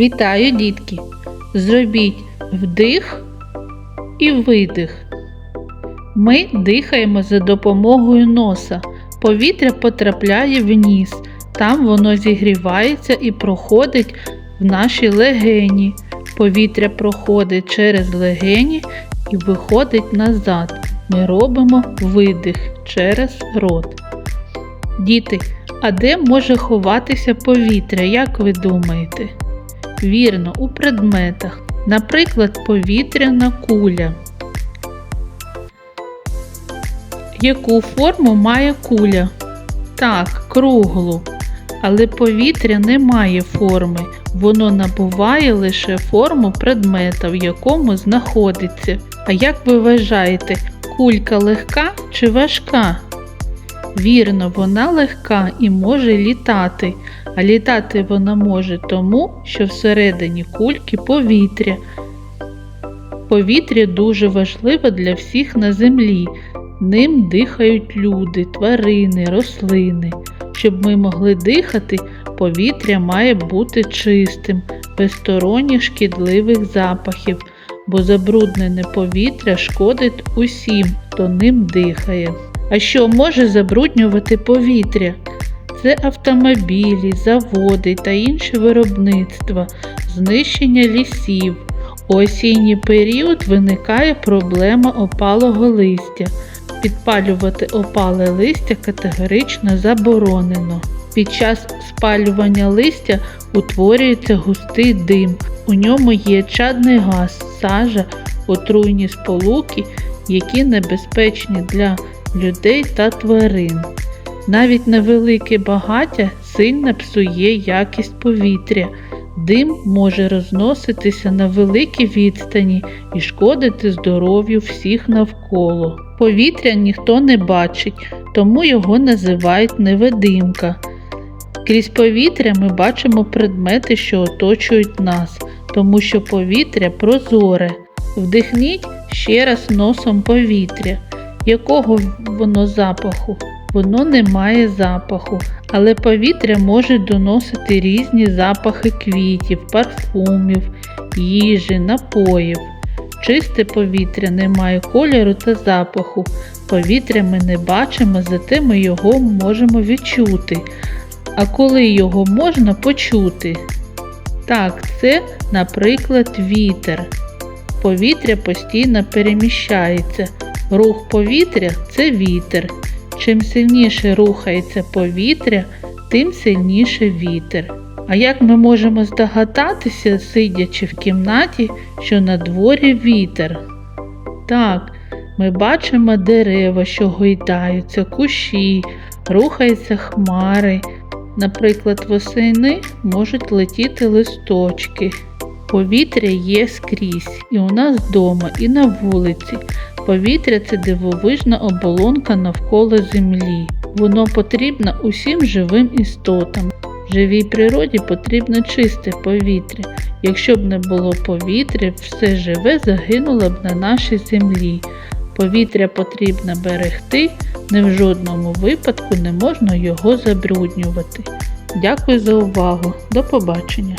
Вітаю, дітки! Зробіть вдих і видих. Ми дихаємо за допомогою носа. Повітря потрапляє в ніс. Там воно зігрівається і проходить в наші легені. Повітря проходить через легені і виходить назад. Ми робимо видих через рот. Діти, а де може ховатися повітря, як ви думаєте? Вірно, у предметах. Наприклад, повітряна куля. Яку форму має куля? Так, круглу. Але повітря не має форми. Воно набуває лише форму предмета, в якому знаходиться. А як ви вважаєте, кулька легка чи важка? Вірно, вона легка і може літати, а літати вона може тому, що всередині кульки повітря. Повітря дуже важливе для всіх на землі. Ним дихають люди, тварини, рослини. Щоб ми могли дихати, повітря має бути чистим, без сторонніх шкідливих запахів, бо забруднене повітря шкодить усім, хто ним дихає. А що може забруднювати повітря? Це автомобілі, заводи та інші виробництва, знищення лісів. У осінній період виникає проблема опалого листя. Підпалювати опале листя категорично заборонено. Під час спалювання листя утворюється густий дим. У ньому є чадний газ, сажа, отруйні сполуки, які небезпечні для людей та тварин. Навіть невелике багаття сильно псує якість повітря. Дим може розноситися на великій відстані і шкодити здоров'ю всіх навколо. Повітря ніхто не бачить, тому його називають невидимка. Крізь повітря ми бачимо предмети, що оточують нас, тому що повітря прозоре. Вдихніть ще раз носом повітря. Якого воно запаху? Воно не має запаху, але повітря може доносити різні запахи квітів, парфумів, їжі, напоїв. Чисте повітря не має кольору та запаху. Повітря ми не бачимо, зате ми його можемо відчути. А коли його можна почути? Так, це, наприклад, вітер. Повітря постійно переміщається. Рух повітря це вітер. Чим сильніше рухається повітря, тим сильніше вітер. А як ми можемо здогадатися, сидячи в кімнаті, що на дворі вітер? Так, ми бачимо дерева, що гойдаються, кущі, рухаються хмари. Наприклад, восени можуть летіти листочки. Повітря є скрізь, і у нас вдома, і на вулиці. Повітря це дивовижна оболонка навколо землі. Воно потрібно усім живим істотам. Живій природі потрібно чисте повітря. Якщо б не було повітря, все живе загинуло б на нашій землі. Повітря потрібно берегти, не в жодному випадку не можна його забруднювати. Дякую за увагу. До побачення!